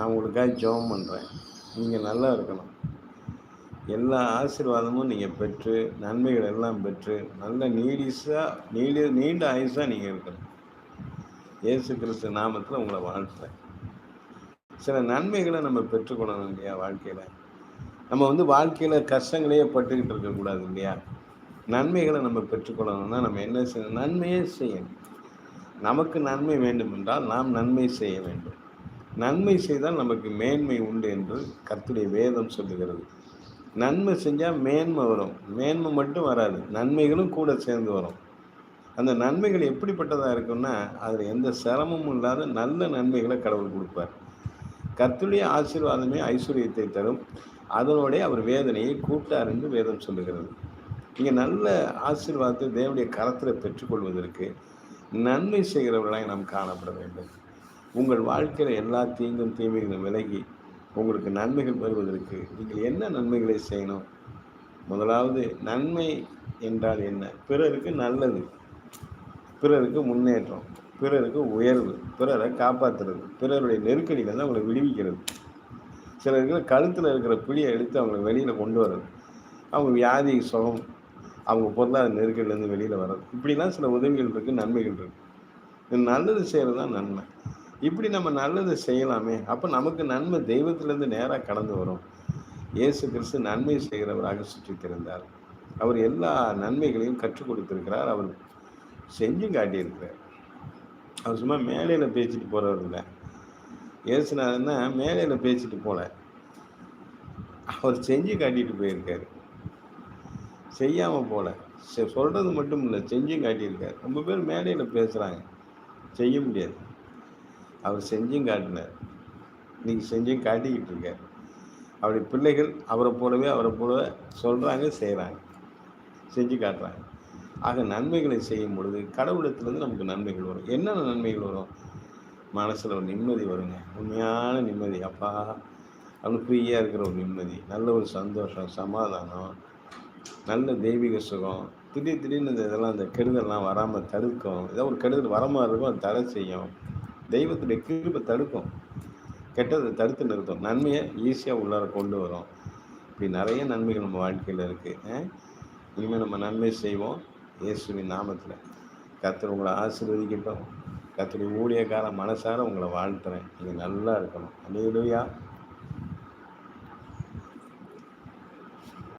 நான் உங்களுக்காக ஜெபம் பண்ணுறேன் நீங்கள் நல்லா இருக்கணும். எல்லா ஆசீர்வாதமும் நீங்கள் பெற்று நன்மைகள் எல்லாம் பெற்று நல்ல நீடிஸாக நீடி நீண்ட ஆயுசாக நீங்கள் இருக்கணும். இயேசு கிறிஸ்து நாமத்தில் உங்களை வாழ்த்துறேன். சில நன்மைகளை நம்ம பெற்றுக்கொள்ளணும் இல்லையா வாழ்க்கையில்? நம்ம வந்து வாழ்க்கையில் கஷ்டங்களையே பட்டுக்கிட்டு இருக்கக்கூடாது இல்லையா? நன்மைகளை நம்ம பெற்றுக்கொள்ளணும்னா நம்ம என்ன செய்யணும்? நன்மையே செய்யணும். நமக்கு நன்மை வேண்டும் என்றால் நாம் நன்மை செய்ய வேண்டும். நன்மை செய்தால் நமக்கு மேன்மை உண்டு என்று கர்த்துடைய வேதம் சொல்லுகிறது. நன்மை செஞ்சால் மேன்மை வரும். மேன்மை மட்டும் வராது. நன்மைகளும் கூட சேர்ந்து வரும். அந்த நன்மைகள் எப்படிப்பட்டதாக இருக்குன்னா அதில் எந்த சிரமமும் இல்லாத நல்ல நன்மைகளை கடவுள் கொடுப்பார். கர்த்துடைய ஆசீர்வாதமே ஐஸ்வர்யத்தை தரும். அதனோடைய அவர் வேதனையை கூட்டார் என்று வேதம் சொல்லுகிறது. இங்கே நல்ல ஆசீர்வாதத்தை தேவனுடைய கரத்தில் பெற்றுக்கொள்வதற்கு நன்மை செய்கிறவர்களாக நாம் காணப்பட வேண்டும். உங்கள் வாழ்க்கையில் எல்லா தீங்கும் தீமைகளும் விலகி உங்களுக்கு நன்மைகள் வருவதற்கு நீங்கள் என்ன நன்மைகளை செய்யணும்? முதலாவது நன்மை என்றால் என்ன? பிறருக்கு நல்லது. பிறருக்கு முன்னேற்றம். பிறருக்கு உயர்வு. பிறரை காப்பாற்றுறது பிறருடைய நெருக்கடியிலேருந்து அவங்களை விடுவிக்கிறது. சிலருக்கு கழுத்தில் இருக்கிற பிடியை எடுத்து அவங்களை வெளியில் கொண்டு வர்றது. அவங்க வியாதி சுகம் அவங்க பொருளாதார நெருக்கடியிலேருந்து வெளியில் வர்றது. இப்படிலாம் சில உதவிகள் இருக்குது நன்மைகள் இருக்குது நல்லது செய்கிறது தான் நன்மை. இப்படி நம்ம நல்லதை செய்யலாமே. அப்போ நமக்கு நன்மை தெய்வத்திலேருந்து நேராக கடந்து வரும். இயேசு கிறிஸ்து நன்மை செய்கிறவராக சுற்றித்திருந்தார். திறந்தார் அவர் எல்லா நன்மைகளையும் கற்றுக் கொடுத்திருக்கிறார். அவர் செஞ்சும் காட்டியிருக்கிறார். அவர் சும்மா மேலையில் பேசிட்டு போகிறவர் இல்லை. ஏசுனாருன்னா மேலையில் பேசிட்டு போகல அவர் செஞ்சு காட்டிட்டு போயிருக்காரு. செய்யாமல் போல. சொல்கிறது மட்டும் இல்லை செஞ்சும் காட்டியிருக்காரு. ரொம்ப பேர் மேடையில் பேசுகிறாங்க செய்ய முடியாது. அவர் செஞ்சும் காட்டினார். இன்றைக்கி செஞ்சும் காட்டிக்கிட்டு இருக்கார் அவருடைய பிள்ளைகள் அவரை போலவே அவரை போலவே சொல்கிறாங்க செய்கிறாங்க செஞ்சு காட்டுறாங்க. ஆக நன்மைகளை செய்யும் பொழுது கடவுளத்திலேருந்து நமக்கு நன்மைகள் வரும். என்னென்ன நன்மைகள் வரும்? மனசில் ஒரு நிம்மதி வருங்க. உண்மையான நிம்மதி. அப்பா அவனுக்கு ஃப்ரீயாக இருக்கிற ஒரு நிம்மதி. நல்ல ஒரு சந்தோஷம் சமாதானம் நல்ல தெய்வீக சுகம். திடீர் திடீர்னு இந்த இதெல்லாம் அந்த கெடுதல்லாம் வராமல் தடுக்கும். ஏதோ ஒரு கெடுதல் வர மாதிரி இருக்கும் அது தடை செய்யும். தெய்வத்துடைய கிருப்பை தடுக்கும். கெட்டதை தடுத்து நிறுத்தும். நன்மையை ஈஸியாக உள்ளார கொண்டு வரும். இப்படி நிறைய நன்மைகள் நம்ம வாழ்க்கையில் இருக்குது இனிமேல் நம்ம நன்மை செய்வோம். இயேசுவின் நாமத்தில். கத்தர் உங்களை ஆசீர்வதிக்கட்டும். கர்த்தருடைய ஊழியக்கார மனசார உங்களை வாழ்த்துறேன். நீங்கள் நல்லா இருக்கணும். அனைவரையா